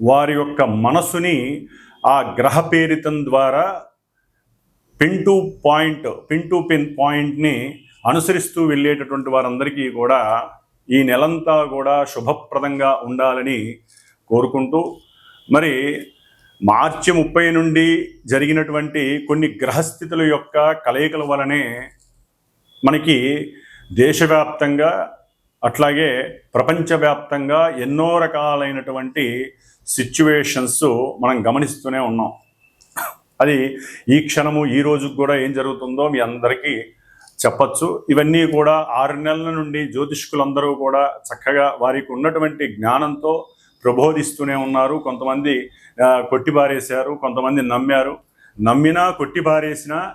వారి యొక్క మనసుని ఆ గ్రహ పేరితం ద్వారా pin to point pin to pin పాయింట్ని అనుసరిస్తూ వెళ్ళేటటువంటి వారందరికీ కూడా ఈ నెలంతా కూడా శుభప్రదంగా ఉండాలని కోరుకుంటూ మరి మార్చి ముప్పై నుండి జరిగినటువంటి కొన్ని గ్రహస్థితుల యొక్క కలయికల వలనే మనకి దేశవ్యాప్తంగా అట్లాగే ప్రపంచవ్యాప్తంగా ఎన్నో రకాలైనటువంటి సిచ్యువేషన్స్ మనం గమనిస్తూనే ఉన్నాం. అది ఈ క్షణము ఈ రోజుకు కూడా ఏం జరుగుతుందో మీ అందరికీ చెప్పచ్చు. ఇవన్నీ కూడా ఆరు నెలల నుండి జ్యోతిష్కులందరూ కూడా చక్కగా వారికి ఉన్నటువంటి జ్ఞానంతో ప్రబోధిస్తూనే ఉన్నారు. కొంతమంది ఆ, కొట్టిపారేశారు కొంతమంది నమ్మారు. నమ్మినా కొట్టిపారేసినా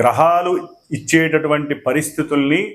గ్రహాలు ఇచ్చేటటువంటి పరిస్థితుల్ని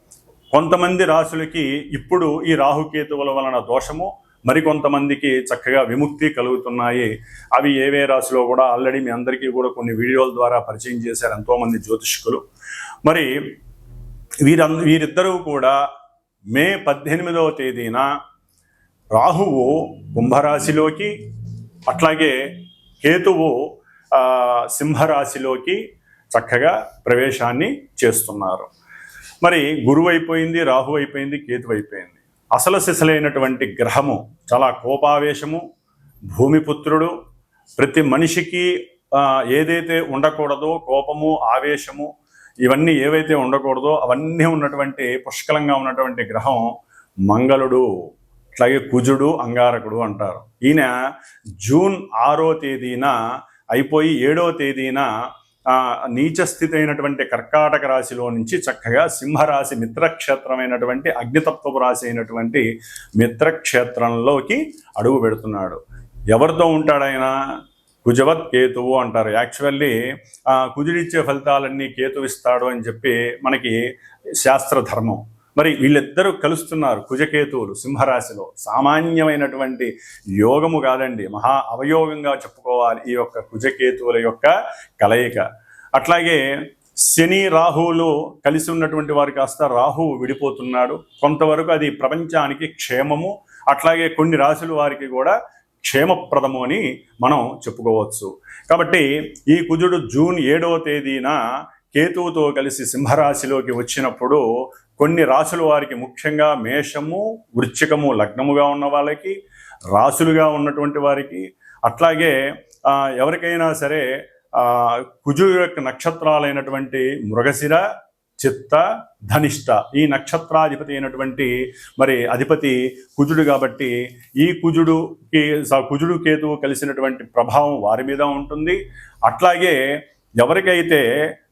కొంతమంది రాశులకి ఇప్పుడు ఈ రాహుకేతువుల వలన దోషము మరికొంతమందికి చక్కగా విముక్తి కలుగుతున్నాయి. అవి ఏవే రాశిలో కూడా ఆల్రెడీ మీ అందరికీ కూడా కొన్ని వీడియోల ద్వారా పరిచయం చేశారు ఎంతోమంది జ్యోతిష్కులు. మరి వీరంద వీరిద్దరూ కూడా మే పద్దెనిమిదవ తేదీన రాహువు కుంభరాశిలోకి అట్లాగే కేతువు సింహరాశిలోకి చక్కగా ప్రవేశాన్ని చేస్తున్నారు. మరి గురువు అయిపోయింది రాహు అయిపోయింది కేతు అయిపోయింది. అసలు సిసలైనటువంటి గ్రహము చాలా కోపావేశము భూమిపుత్రుడు ప్రతి మనిషికి ఏదైతే ఉండకూడదో కోపము ఆవేశము ఇవన్నీ ఏవైతే ఉండకూడదో అవన్నీ ఉన్నటువంటి పుష్కలంగా ఉన్నటువంటి గ్రహం మంగళుడు అట్లాగే కుజుడు అంగారకుడు అంటారు. ఈయన జూన్ ఆరో తేదీన అయిపోయి ఏడో తేదీన నీచస్థితి నీచ స్థితి అయినటువంటి కర్కాటక రాశిలో నుంచి చక్కగా సింహరాశి మిత్రక్షేత్రమైనటువంటి అగ్నితత్వపు రాశి అయినటువంటి మిత్రక్షేత్రంలోకి అడుగు పెడుతున్నాడు. ఎవరితో ఉంటాడైనా కుజవత్ కేతువు అంటారు. యాక్చువల్లీ కుజుడిచ్చే ఫలితాలన్నీ కేతువు ఇస్తాడు అని చెప్పి మనకి శాస్త్ర ధర్మం మరి వీళ్ళిద్దరూ కలుస్తున్నారు కుజకేతువులు సింహరాశిలో. సామాన్యమైనటువంటి యోగము కాదండి. మహా అవయోగంగా చెప్పుకోవాలి ఈ యొక్క కుజకేతువుల యొక్క కలయిక. అట్లాగే శని రాహువులు కలిసి ఉన్నటువంటి వారు కాస్త రాహువు విడిపోతున్నాడు. కొంతవరకు అది ప్రపంచానికి క్షేమము. అట్లాగే కొన్ని రాశుల వారికి కూడా క్షేమప్రదము అని మనం చెప్పుకోవచ్చు. కాబట్టి ఈ కుజుడు జూన్ ఏడవ తేదీన కేతువుతో కలిసి సింహరాశిలోకి వచ్చినప్పుడు కొన్ని రాశుల వారికి ముఖ్యంగా మేషము వృశ్చికము లగ్నముగా ఉన్న వాళ్ళకి రాశులుగా ఉన్నటువంటి వారికి అట్లాగే ఎవరికైనా సరే కుజు యొక్క నక్షత్రాలైనటువంటి మృగశిర చిత్త ధనిష్ట ఈ నక్షత్రాధిపతి అయినటువంటి మరి అధిపతి కుజుడు కాబట్టి ఈ కుజుడుకి స- కుజుడు కేతువు కలిసినటువంటి ప్రభావం వారి మీద ఉంటుంది. అట్లాగే ఎవరికైతే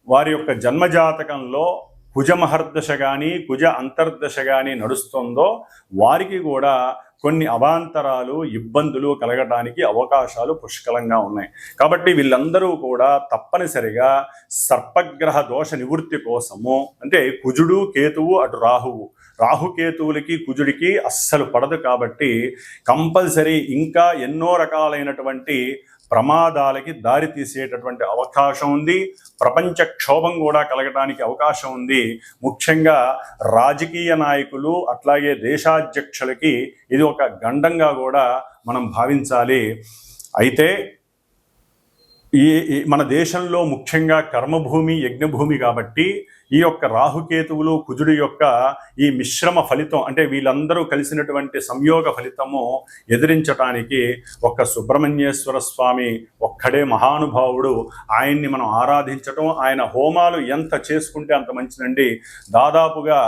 వారి యొక్క జన్మజాతకంలో కుజ మహర్దశ కానీ కుజ అంతర్దశ కానీ నడుస్తుందో వారికి కూడా కొన్ని అవాంతరాలు ఇబ్బందులు కలగడానికి అవకాశాలు పుష్కలంగా ఉన్నాయి. కాబట్టి వీళ్ళందరూ కూడా తప్పనిసరిగా సర్పగ్రహ దోష నివృత్తి కోసము అంటే కుజుడు కేతువు అటు రాహువు. రాహుకేతువులకి కుజుడికి అస్సలు పడదు కాబట్టి కంపల్సరీ ఇంకా ఎన్నో రకాలైనటువంటి ప్రమాదాలకి దారి తీసేటటువంటి అవకాశం ఉంది. ప్రపంచ క్షోభం కూడా కలగడానికి అవకాశం ఉంది. ముఖ్యంగా రాజకీయ నాయకులు అట్లాగే దేశాధ్యక్షులకి ఇది ఒక గండంగా కూడా మనం భావించాలి. అయితే ఈ ఈ- మన దేశంలో ముఖ్యంగా కర్మభూమి యజ్ఞభూమి కాబట్టి ఈ యొక్క రాహుకేతువులు కుజుడు యొక్క ఈ మిశ్రమ ఫలితం అంటే వీళ్ళందరూ కలిసినటువంటి సంయోగ ఫలితము ఎదిరించటానికి ఒక్క సుబ్రహ్మణ్యేశ్వర స్వామి ఒక్కడే మహానుభావుడు. ఆయన్ని మనం ఆరాధించటం ఆయన హోమాలు ఎంత చేసుకుంటే అంత మంచిదండి. దాదాపుగా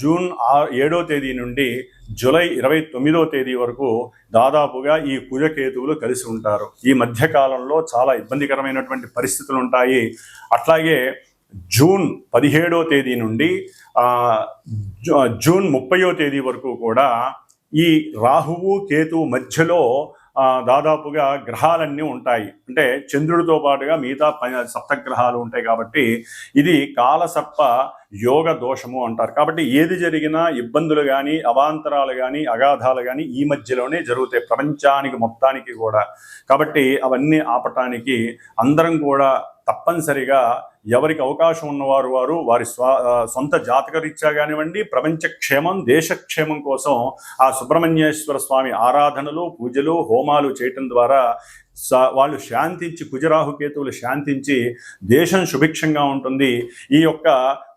జూన్ ఏడో తేదీ నుండి జూలై ఇరవై తొమ్మిదో తేదీ వరకు దాదాపుగా ఈ కుజకేతువులు కలిసి ఉంటారు. ఈ మధ్యకాలంలో చాలా ఇబ్బందికరమైనటువంటి పరిస్థితులు ఉంటాయి. అట్లాగే జూన్ పదిహేడో తేదీ నుండి జూన్ ముప్పయో తేదీ వరకు కూడా ఈ రాహువు కేతు మధ్యలో దాదాపుగా గ్రహాలన్నీ ఉంటాయి. అంటే చంద్రుడితో పాటుగా మిగతా ప- సప్తగ్రహాలు ఉంటాయి కాబట్టి ఇది కాలసర్ప యోగ దోషము అంటారు. కాబట్టి ఏది జరిగినా ఇబ్బందులు కానీ అవాంతరాలు కానీ అగాధాలు కానీ ఈ మధ్యలోనే జరుగుతాయి. ప్రపంచానికి మొత్తానికి కూడా. కాబట్టి అవన్నీ ఆపటానికి అందరం కూడా తప్పనిసరిగా ఎవరికి అవకాశం ఉన్నవారు వారు వారి స్వ సొంత జాతకరీత్యా కానివ్వండి ప్రపంచ క్షేమం దేశక్షేమం కోసం ఆ సుబ్రహ్మణ్యేశ్వర స్వామి ఆరాధనలు పూజలు హోమాలు చేయటం ద్వారా వాళ్ళు శాంతించి కుజరాహు కేతువులు శాంతించి దేశం సుభిక్షంగా ఉంటుంది. ఈ యొక్క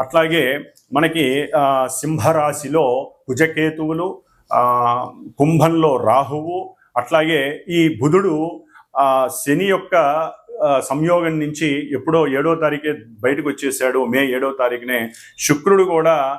అట్లాగే మనకి సింహరాశిలో కుజకేతువులు కుంభంలో రాహువు అట్లాగే ఈ బుధుడు శని యొక్క సంయోగం నుంచి ఎప్పుడో ఏడో తారీఖే బయటకు వచ్చేసాడు మే ఏడో తారీఖునే. శుక్రుడు కూడా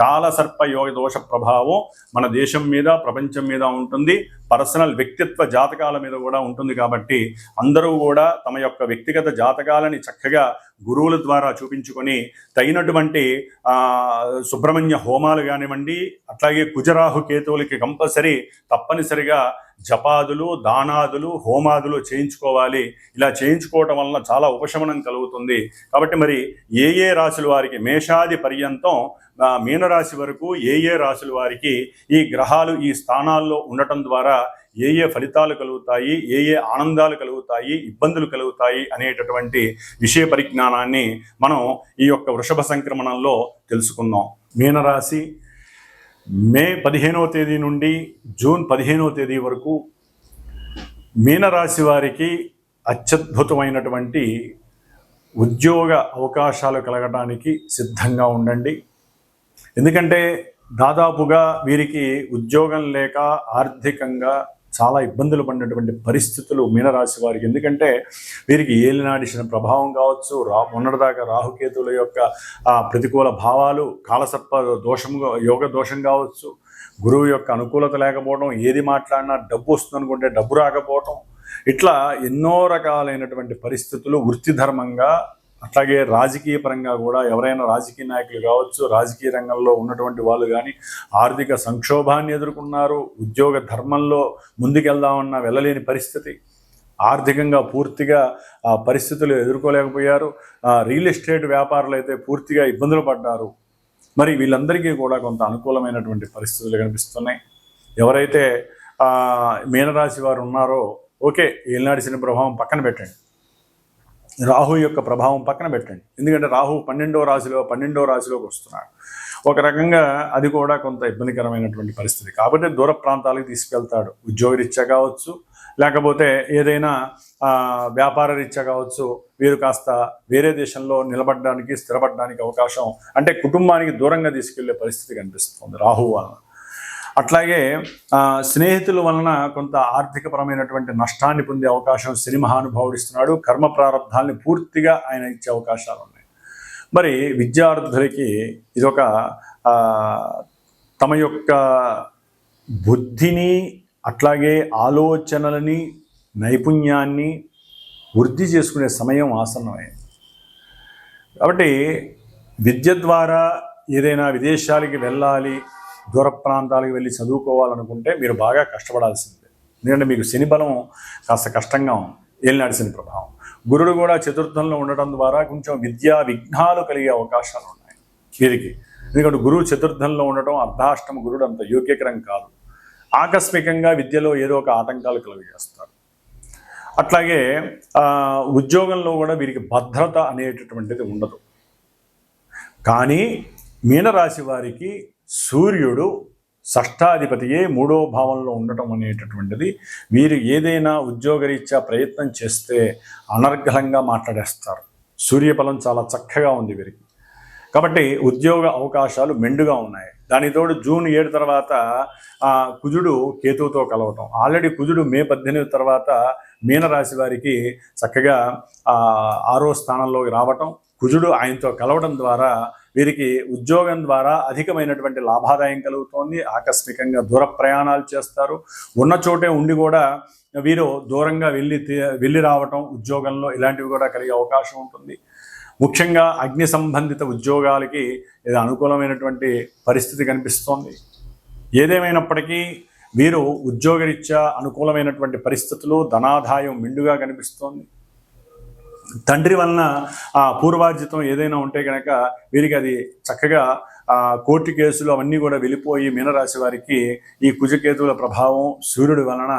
కాలసర్ప యోగ దోష ప్రభావం మన దేశం మీద ప్రపంచం మీద ఉంటుంది. పర్సనల్ వ్యక్తిత్వ జాతకాల మీద కూడా ఉంటుంది కాబట్టి అందరూ కూడా తమ యొక్క వ్యక్తిగత జాతకాలని చక్కగా గురువుల ద్వారా చూపించుకొని తగినటువంటి సుబ్రహ్మణ్య హోమాలు కానివ్వండి అట్లాగే కుజరాహు కేతువులకి కంపల్సరీ తప్పనిసరిగా జపాదులు దానాదులు హోమాదులు చేయించుకోవాలి. ఇలా చేయించుకోవటం వలన చాలా ఉపశమనం కలుగుతుంది. కాబట్టి మరి ఏ ఏ రాశుల వారికి మేషాది పర్యంతం మీనరాశి వరకు ఏ ఏ రాశుల వారికి ఈ గ్రహాలు ఈ స్థానాల్లో ఉండటం ద్వారా ఏ ఏ ఫలితాలు కలుగుతాయి ఏ ఏ ఆనందాలు కలుగుతాయి ఇబ్బందులు కలుగుతాయి అనేటటువంటి విషయ పరిజ్ఞానాన్ని మనం ఈ యొక్క వృషభ సంక్రమణంలో తెలుసుకుందాం. మీనరాశి మే పదిహేనవ తేదీ నుండి జూన్ పదిహేనవ తేదీ వరకు మీనరాశి వారికి అత్యద్భుతమైనటువంటి ఉద్యోగ అవకాశాలు కలగడానికి సిద్ధంగా ఉండండి. ఎందుకంటే దాదాపుగా వీరికి ఉద్యోగం లేక ఆర్థికంగా చాలా ఇబ్బందులు పడినటువంటి పరిస్థితులు మీనరాశి వారికి. ఎందుకంటే వీరికి ఏలినాడిసిన ప్రభావం కావచ్చు రా మొన్నటిదాకా రాహుకేతువుల యొక్క ప్రతికూల భావాలు కాలసర్ప దోషం యోగ దోషం కావచ్చు గురువు యొక్క అనుకూలత లేకపోవడం ఏది మాట్లాడినా డబ్బు వస్తుంది అనుకుంటే డబ్బు రాకపోవటం ఇట్లా ఎన్నో రకాలైనటువంటి పరిస్థితులు వృత్తి ధర్మంగా అట్లాగే రాజకీయ పరంగా కూడా ఎవరైనా రాజకీయ నాయకులు కావచ్చు రాజకీయ రంగంలో ఉన్నటువంటి వాళ్ళు కానీ ఆర్థిక సంక్షోభాన్ని ఎదుర్కొన్నారు ఉద్యోగ ధర్మంలో ముందుకెళ్దామన్నా వెళ్ళలేని పరిస్థితి ఆర్థికంగా పూర్తిగా ఆ పరిస్థితులు ఎదుర్కోలేకపోయారు రియల్ ఎస్టేట్ వ్యాపారులు అయితే పూర్తిగా ఇబ్బందులు పడ్డారు. మరి వీళ్ళందరికీ కూడా కొంత అనుకూలమైనటువంటి పరిస్థితులు కనిపిస్తున్నాయి. ఎవరైతే మీనరాశి వారు ఉన్నారో ఓకే ఏలినాడి శని ప్రభావం పక్కన పెట్టండి. రాహు యొక్క ప్రభావం పక్కన పెట్టండి. ఎందుకంటే రాహు పన్నెండో రాశిలో పన్నెండో రాశిలోకి వస్తున్నాడు. ఒక రకంగా అది కూడా కొంత ఇబ్బందికరమైనటువంటి పరిస్థితి. కాబట్టి దూర ప్రాంతాలకు తీసుకెళ్తాడు. ఉద్యోగరీత్యా కావచ్చు లేకపోతే ఏదైనా వ్యాపార రీత్యా కావచ్చు వీరు కాస్త వేరే దేశంలో నిలబడడానికి స్థిరపడడానికి అవకాశం అంటే కుటుంబానికి దూరంగా తీసుకెళ్ళే పరిస్థితి కనిపిస్తుంది రాహు వలన. అట్లాగే స్నేహితుల వలన కొంత ఆర్థికపరమైనటువంటి నష్టాన్ని పొందే అవకాశం శని మహానుభావుడు ఇస్తున్నాడు. కర్మ ప్రారంధాలని పూర్తిగా ఆయన ఇచ్చే అవకాశాలు ఉన్నాయి. మరి విద్యార్థులకి ఇదొక తమ యొక్క బుద్ధిని అట్లాగే ఆలోచనలని నైపుణ్యాన్ని వృద్ధి చేసుకునే సమయం ఆసన్నమైంది. కాబట్టి విద్య ద్వారా ఏదైనా విదేశాలకి వెళ్ళాలి దూర ప్రాంతాలకు వెళ్ళి చదువుకోవాలనుకుంటే మీరు బాగా కష్టపడాల్సిందే. ఎందుకంటే మీకు శని బలం కాస్త కష్టంగా ఉంది. ఏలినాడు శని ప్రభావం. గురుడు కూడా చతుర్థంలో ఉండటం ద్వారా కొంచెం విద్యా విఘ్నాలు కలిగే అవకాశాలు ఉన్నాయి. వీరికి. ఎందుకంటే గురువు చతుర్థంలో ఉండటం అర్ధాష్టమ గురుడు అంత యోగ్యకరం కాదు. ఆకస్మికంగా విద్యలో ఏదో ఒక ఆటంకాలు కలుగజేస్తారు అట్లాగే ఉద్యోగంలో కూడా వీరికి భద్రత అనేటటువంటిది ఉండదు. కానీ మీనరాశి వారికి సూర్యుడు షష్టాధిపతియే మూడో భావంలో ఉండటం అనేటటువంటిది వీరు ఏదైనా ఉద్యోగరీత్యా ప్రయత్నం చేస్తే అనర్గళంగా మాట్లాడేస్తారు. సూర్యఫలం చాలా చక్కగా ఉంది వీరికి. కాబట్టి ఉద్యోగ అవకాశాలు మెండుగా ఉన్నాయి. దానితోడు జూన్ ఏడు తర్వాత కుజుడు కేతువుతో కలవటం. ఆల్రెడీ కుజుడు మే పద్దెనిమిది తర్వాత మీనరాశి వారికి చక్కగా ఆరో స్థానంలోకి రావటం. కుజుడు ఆయనతో కలవడం ద్వారా వీరికి ఉద్యోగం ద్వారా అధికమైనటువంటి లాభాదాయం కలుగుతోంది. ఆకస్మికంగా దూర ప్రయాణాలు చేస్తారు. ఉన్న చోటే ఉండి కూడా వీరు దూరంగా వెళ్ళి తీ- వెళ్ళి రావటం ఉద్యోగంలో ఇలాంటివి కూడా కలిగే అవకాశం ఉంటుంది. ముఖ్యంగా అగ్ని సంబంధిత ఉద్యోగాలకి ఇది అనుకూలమైనటువంటి పరిస్థితి కనిపిస్తోంది. ఏదేమైనప్పటికీ వీరు ఉద్యోగరీత్యా అనుకూలమైనటువంటి పరిస్థితులు ధనాదాయం మిండుగా కనిపిస్తోంది. తండ్రి వలన ఆ పూర్వార్జితం ఏదైనా ఉంటే కనుక వీరికి అది చక్కగా ఆ కోర్టు కేసులు అవన్నీ కూడా వెళ్ళిపోయి మీనరాశి వారికి ఈ కుజకేతువుల ప్రభావం సూర్యుడి వలన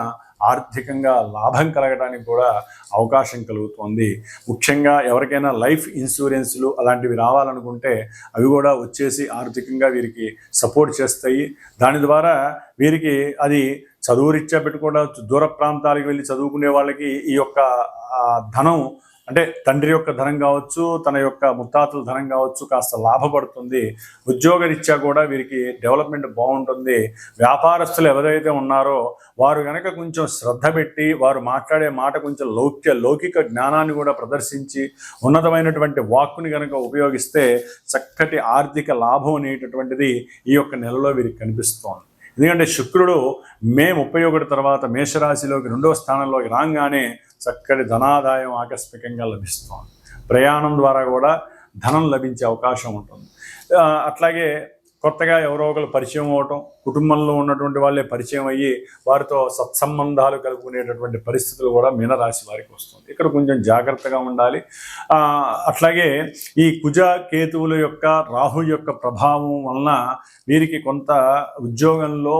ఆర్థికంగా లాభం కలగడానికి కూడా అవకాశం కలుగుతోంది. ముఖ్యంగా ఎవరికైనా లైఫ్ ఇన్సూరెన్స్లు అలాంటివి రావాలనుకుంటే అవి కూడా వచ్చేసి ఆర్థికంగా వీరికి సపోర్ట్ చేస్తాయి. దాని ద్వారా వీరికి అది చదువు రీత్యా పెట్టుకోవడం దూర ప్రాంతాలకు వెళ్ళి చదువుకునే వాళ్ళకి ఈ యొక్క ధనం అంటే తండ్రి యొక్క ధనం కావచ్చు తన యొక్క ముత్తాతల ధనం కావచ్చు కాస్త లాభపడుతుంది. ఉద్యోగరీత్యా కూడా వీరికి డెవలప్మెంట్ బాగుంటుంది. వ్యాపారస్తులు ఎవరైతే ఉన్నారో వారు కనుక కొంచెం శ్రద్ధ పెట్టి వారు మాట్లాడే మాట కొంచెం లౌక్య లౌకిక జ్ఞానాన్ని కూడా ప్రదర్శించి ఉన్నతమైనటువంటి వాక్కుని కనుక ఉపయోగిస్తే చక్కటి ఆర్థిక లాభం అనేటటువంటిది ఈ యొక్క నెలలో వీరికి కనిపిస్తోంది. ఎందుకంటే శుక్రుడు మే ముప్పై ఒకటి తర్వాత మేషరాశిలోకి రెండవ స్థానంలోకి రాగానే చక్కటి ధనాదాయం ఆకస్మికంగా లభిస్తుంది. ప్రయాణం ద్వారా కూడా ధనం లభించే అవకాశం ఉంటుంది. అట్లాగే కొత్తగా ఎవరో ఒకరు పరిచయం అవటం కుటుంబంలో ఉన్నటువంటి వాళ్ళే పరిచయం అయ్యి వారితో సత్సంబంధాలు కలుపుకునేటటువంటి పరిస్థితులు కూడా మీనరాశి వారికి వస్తుంది. ఇక్కడ కొంచెం జాగ్రత్తగా ఉండాలి. అట్లాగే ఈ కుజ కేతువుల యొక్క రాహు యొక్క ప్రభావం వలన వీరికి కొంత ఉద్యోగంలో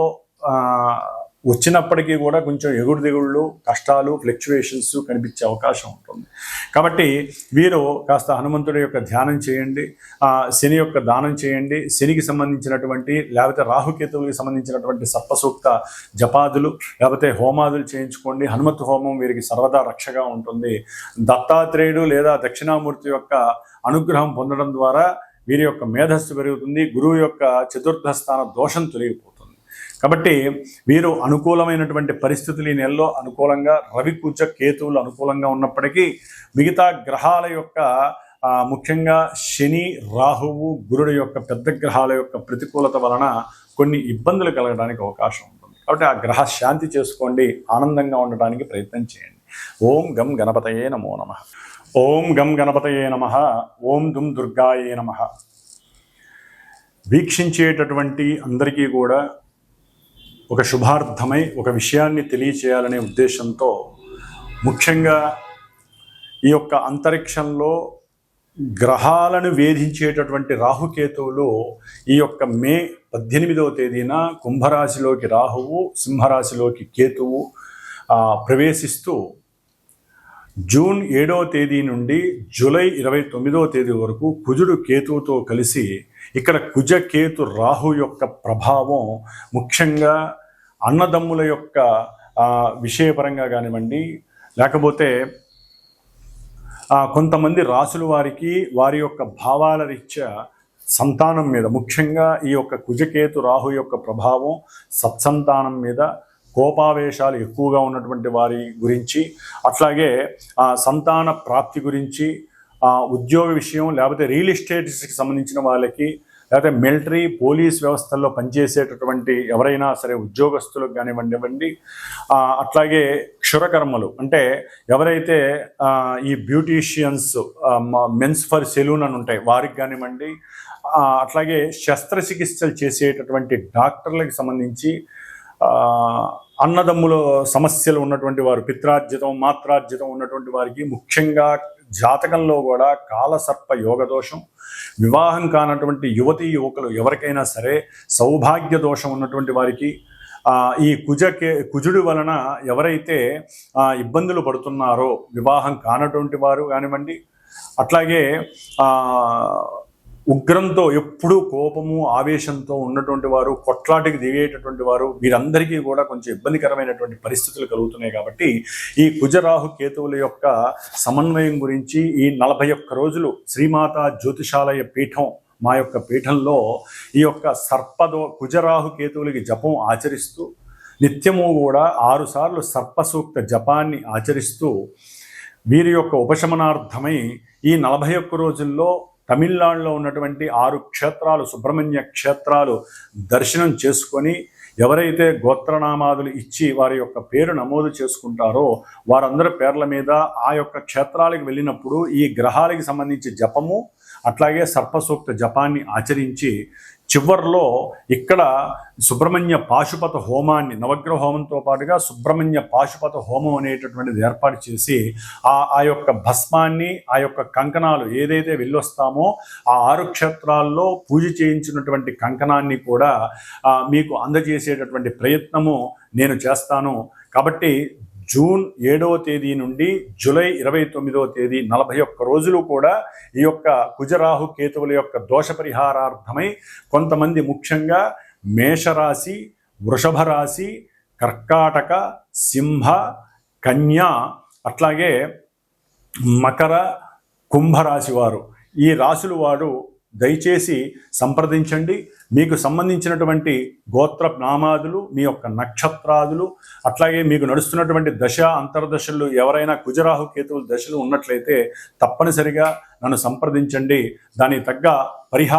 వచ్చినప్పటికీ కూడా కొంచెం ఎగుడు దిగుళ్ళు కష్టాలు ఫ్లక్చువేషన్స్ కనిపించే అవకాశం ఉంటుంది. కాబట్టి వీరు కాస్త హనుమంతుడి యొక్క ధ్యానం చేయండి శని యొక్క దానం చేయండి. శనికి సంబంధించినటువంటి లేకపోతే రాహుకేతువులకు సంబంధించినటువంటి సప్పసూక్త జపాదులు లేకపోతే హోమాదులు చేయించుకోండి. హనుమత్ హోమం వీరికి సర్వదా రక్షగా ఉంటుంది. దత్తాత్రేయుడు లేదా దక్షిణామూర్తి యొక్క అనుగ్రహం పొందడం ద్వారా వీరి యొక్క మేధస్సు పెరుగుతుంది. గురువు యొక్క చతుర్థ స్థాన దోషం తొలగిపోతుంది. కాబట్టి వీరు అనుకూలమైనటువంటి పరిస్థితులు ఈ నెలలో అనుకూలంగా రవి కేతువులు అనుకూలంగా ఉన్నప్పటికీ మిగతా గ్రహాల యొక్క ముఖ్యంగా శని రాహువు గురుడు యొక్క పెద్ద గ్రహాల యొక్క ప్రతికూలత వలన కొన్ని ఇబ్బందులు కలగడానికి అవకాశం ఉంటుంది. కాబట్టి ఆ గ్రహ శాంతి చేసుకోండి ఆనందంగా ఉండడానికి ప్రయత్నం చేయండి. ఓం గం గణపతయే నమో నమ. ఓం గం గణపతయే నమ. ఓం దుమ్ దుర్గాయే నమ. వీక్షించేటటువంటి అందరికీ కూడా ఒక శుభార్థమై ఒక విషయాన్ని తెలియచేయాలనే ఉద్దేశంతో ముఖ్యంగా ఈ యొక్క అంతరిక్షంలో గ్రహాలను వేధించేటటువంటి రాహుకేతువులు ఈ యొక్క మే పద్దెనిమిదవ తేదీన కుంభరాశిలోకి రాహువు సింహరాశిలోకి కేతువు ప్రవేశిస్తూ జూన్ ఏడవ తేదీ నుండి జూలై ఇరవై తొమ్మిదవ తేదీ వరకు కుజుడు కేతువుతో కలిసి ఇక్కడ కుజ కేతు రాహు యొక్క ప్రభావం ముఖ్యంగా అన్నదమ్ముల యొక్క విషయపరంగా కానివ్వండి లేకపోతే కొంతమంది రాసుల వారికి వారి యొక్క భావాల రీత్యా సంతానం మీద ముఖ్యంగా ఈ యొక్క కుజకేతు రాహు యొక్క ప్రభావం సత్సంతానం మీద కోపావేశాలు ఎక్కువగా ఉన్నటువంటి వారి గురించి అట్లాగే ఆ సంతాన ప్రాప్తి గురించి ఉద్యోగ విషయం లేకపోతే రియల్ ఎస్టేట్స్కి సంబంధించిన వాళ్ళకి లేకపోతే మిలిటరీ పోలీస్ వ్యవస్థల్లో పనిచేసేటటువంటి ఎవరైనా సరే ఉద్యోగస్తులకు కానివ్వండి అట్లాగే క్షురకర్మలు. అంటే ఎవరైతే ఈ బ్యూటీషియన్స్ మెన్స్ ఫర్ సెలూన్ అని ఉంటాయి వారికి కానివ్వండి అట్లాగే శస్త్రచికిత్సలు చేసేటటువంటి డాక్టర్లకు సంబంధించి అన్నదమ్ములు అన్నదమ్ముల సమస్యలు ఉన్నటువంటి వారు పిత్రార్జితం మాత్రార్జితం ఉన్నటువంటి వారికి ముఖ్యంగా జాతకంలో కూడా కాలసర్ప యోగ దోషం వివాహం కానటువంటి యువతీ యువకులు ఎవరికైనా సరే సౌభాగ్య దోషం ఉన్నటువంటి వారికి ఈ కుజకే కుజుడి వలన ఎవరైతే ఇబ్బందులు పడుతున్నారో వివాహం కానటువంటి వారు కానివ్వండి అట్లాగే ఉగ్రంతో ఎప్పుడూ కోపము ఆవేశంతో ఉన్నటువంటి వారు కొట్లాటికి దిగేటటువంటి వారు వీరందరికీ కూడా కొంచెం ఇబ్బందికరమైనటువంటి పరిస్థితులు కలుగుతున్నాయి కాబట్టి ఈ కుజరాహు కేతువుల యొక్క సమన్వయం గురించి ఈ నలభై ఒక్క రోజులు శ్రీమాత జ్యోతిషాలయ పీఠం మా యొక్క పీఠంలో ఈ యొక్క సర్పదో కుజరాహు కేతువులకి జపం ఆచరిస్తూ నిత్యము కూడా ఆరుసార్లు సర్పసూక్త జపాన్ని ఆచరిస్తూ వీరి యొక్క ఉపశమనార్థమై ఈ నలభై ఒక్క రోజుల్లో తమిళనాడులో ఉన్నటువంటి ఆరు క్షేత్రాలు సుబ్రహ్మణ్య క్షేత్రాలు దర్శనం చేసుకొని ఎవరైతే గోత్రనామాదులు ఇచ్చి వారి యొక్క పేరు నమోదు చేసుకుంటారో వారందరి పేర్ల మీద ఆ యొక్క క్షేత్రాలకు వెళ్ళినప్పుడు ఈ గ్రహాలకి సంబంధించి జపము అట్లాగే సర్పసూక్త జపాన్ని ఆచరించి చివర్లో ఇక్కడ సుబ్రహ్మణ్య పాశుపత హోమాన్ని నవగ్రహ హోమంతో పాటుగా సుబ్రహ్మణ్య పాశుపత హోమం అనేటటువంటిది ఏర్పాటు చేసి ఆ ఆ యొక్క భస్మాన్ని ఆ యొక్క కంకణాలు ఏదైతే వెళ్ళొస్తామో ఆ ఆరు క్షేత్రాల్లో పూజ చేయించినటువంటి కంకణాన్ని కూడా మీకు అందజేసేటటువంటి ప్రయత్నము నేను చేస్తాను. కాబట్టి జూన్ ఏడవ తేదీ నుండి జూలై ఇరవై తొమ్మిదవ తేదీ నలభై ఒక్క రోజులు కూడా ఈ యొక్క కుజరాహు కేతువుల యొక్క దోష పరిహారార్థమై కొంతమంది ముఖ్యంగా మేషరాశి వృషభ రాశి కర్కాటక సింహ కన్య అట్లాగే మకర కుంభరాశి వారు. ఈ రాశులు వారు దయచేసి సంప్రదించండి. మీకు సంబంధించినటువంటి గోత్ర నామాదులు మీ యొక్క నక్షత్రాదులు అట్లాగే మీకు నడుస్తున్నటువంటి దశ అంతర్దశలు ఎవరైనా కుజరాహు కేతువుల దశలు ఉన్నట్లయితే తప్పనిసరిగా నన్ను సంప్రదించండి. దానికి తగ్గ పరిహారం